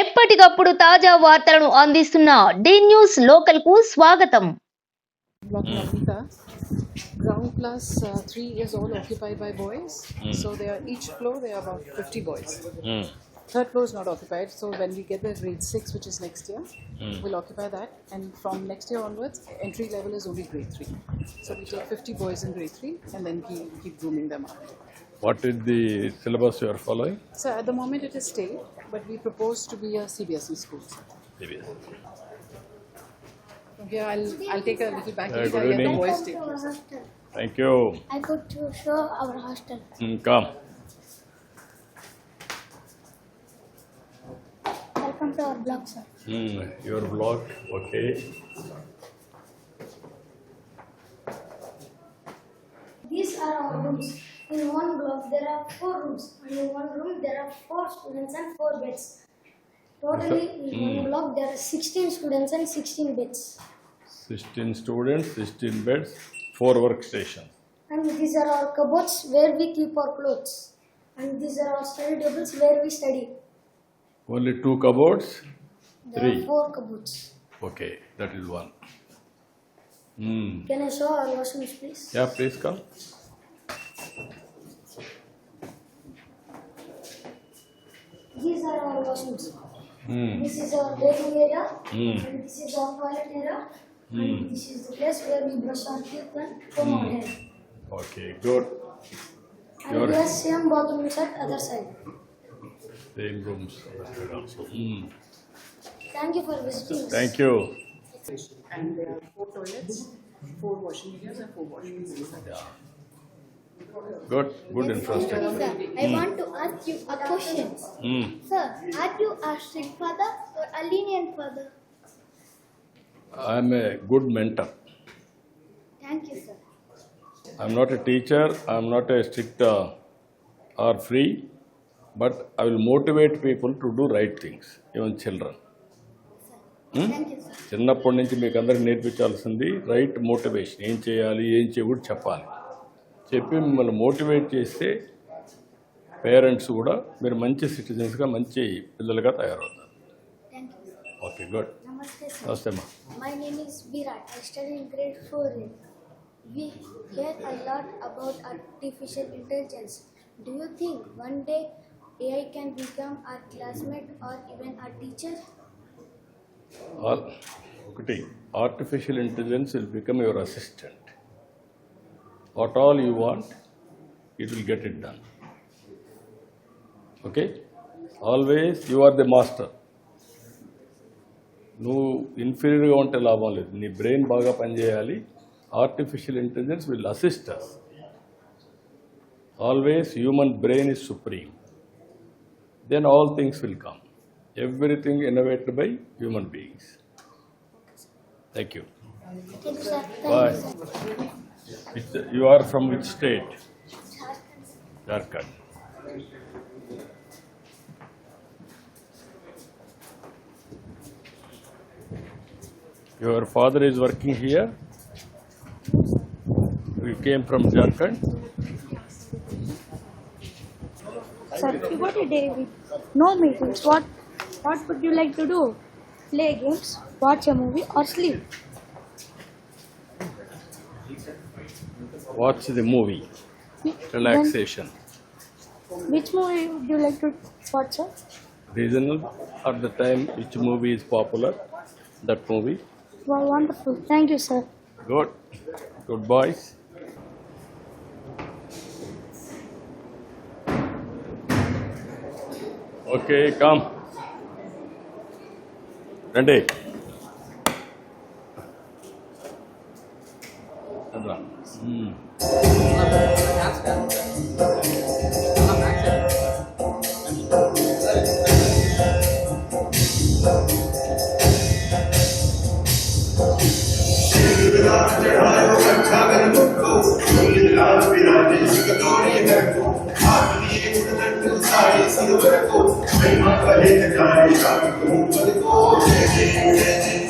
ఎప్పటికప్పుడు తాజా వార్తలను అందిస్తున్న డి న్యూస్ లోకల్ కు స్వాగతం Block Navita. Ground plus uh, three is all occupied by boys. So they are each floor they are about 50 boys. Third floor is not occupied. So when we get the grade six, which is next year, we'll occupy that. And from next year onwards, entry level is only grade three. So we take 50 boys in grade three and then keep, keep grooming them up. What is the syllabus you are following? So at the moment it is state, but we propose to be a CBSE E school. Okay, I'll I'll take a little back. Uh, good get the evening. boys Welcome to our take. Thank you. I got to show our hostel. Mm, come. Welcome to our block, sir. Mm, your block, okay. These are our rooms. In one block, there are four rooms, and in one room, there are four students and four beds. Totally, in one block, there are 16 students and 16 beds. 16 students, 16 beds, 4 workstations. And these are our cupboards where we keep our clothes. And these are our study tables where we study. Only 2 cupboards? There Three. are four cupboards. Okay, that is one. Mm. Can I show our washrooms, please? Yeah, please come. Are our washrooms. Mm. This is our bathing area, Mm. and this is our toilet area, and this is the place where we brush our teeth and comb our hair. Okay, good. And Your- there's same bathrooms at other side. Same rooms also. Mm. Thank you for visiting. Thank you. And there are four toilets, four washing areas, and four washrooms. Good, good infrastructure. Sir, I want to ask you a question. Mm. Sir, are you a strict father or a lenient father? I am a good mentor. Thank you, sir. I'm not a teacher, I'm not a strict uh, or free, but I will motivate people to do right things, even children. Thank you, sir. చిన్నప్పటి నుంచి మీకు అందరికి నేర్పించాల్సింది right motivation ఏం చేయాలి ఏం చేయకూడదు చెప్పాలి చెప్పి మిమ్మల్ని మోటివేట్ చేస్తే పేరెంట్స్ కూడా మీరు మంచి సిటిజన్స్గా మంచి పిల్లలుగా తయారవుతారు. Okay good. నమస్తే మా my name is Virat I study in grade 4 we hear a lot about artificial intelligence do you think one day AI can become our classmate or even our teacher ఒకటి artificial intelligence will become your assistant what all you want it will get it done. Okay always you are the master నువ్వు ఇన్ఫీరియర్గా ఉంటే లాభం లేదు. నీ brain బాగా పనిచేయాలి. Artificial intelligence will assist always human brain is supreme then all things will come everything innovated by human beings thank you bye you, sir. You, are from which state? Jharkhand. Your father is working here? You came from Jharkhand? Sir, got a day no meetings, what what would you like to do? Play games, watch a movie, or sleep? Watch the movie. Relaxation. Then which movie would you like to watch, sir? Regional at the time which movie is popular, that movie. Wow, wonderful. Thank you, sir. Good. Good boys. Okay, come. I'm going to go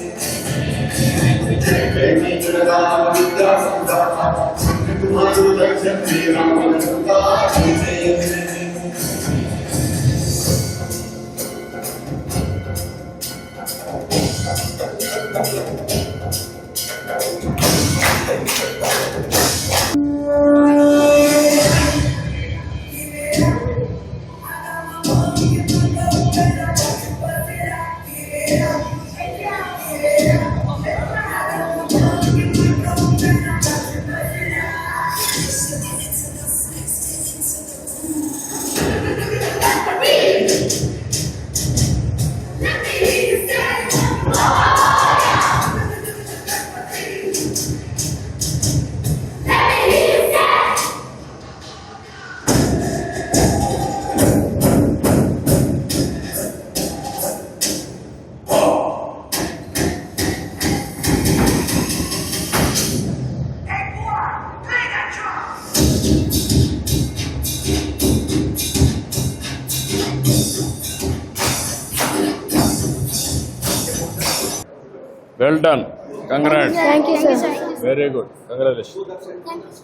Well done. Congrats. Thank you, sir. Very good. Congratulations.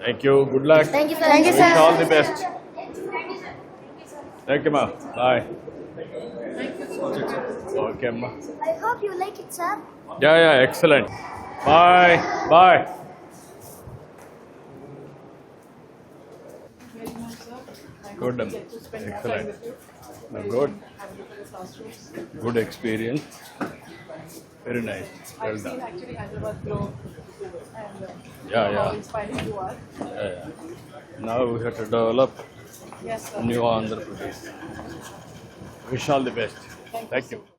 Thank you. Good luck. Thank you, sir. Thank you, Wish sir. all the best. Thank you, ma. Bye. Okay, ma. I hope you like it, sir. Yeah, yeah, excellent. Bye. Bye. Very much, sir. I Good, um, we get to spend more excellent. time with you. Uh, Good. Have a look at the classrooms. Good experience. Very nice. Well done. actually Hyderabad grow and uh, Yeah, how yeah. inspiring you are. Yeah, yeah. Now we have to develop Yes, sir. new Andhra Pradesh. Wish all the best. Thank you.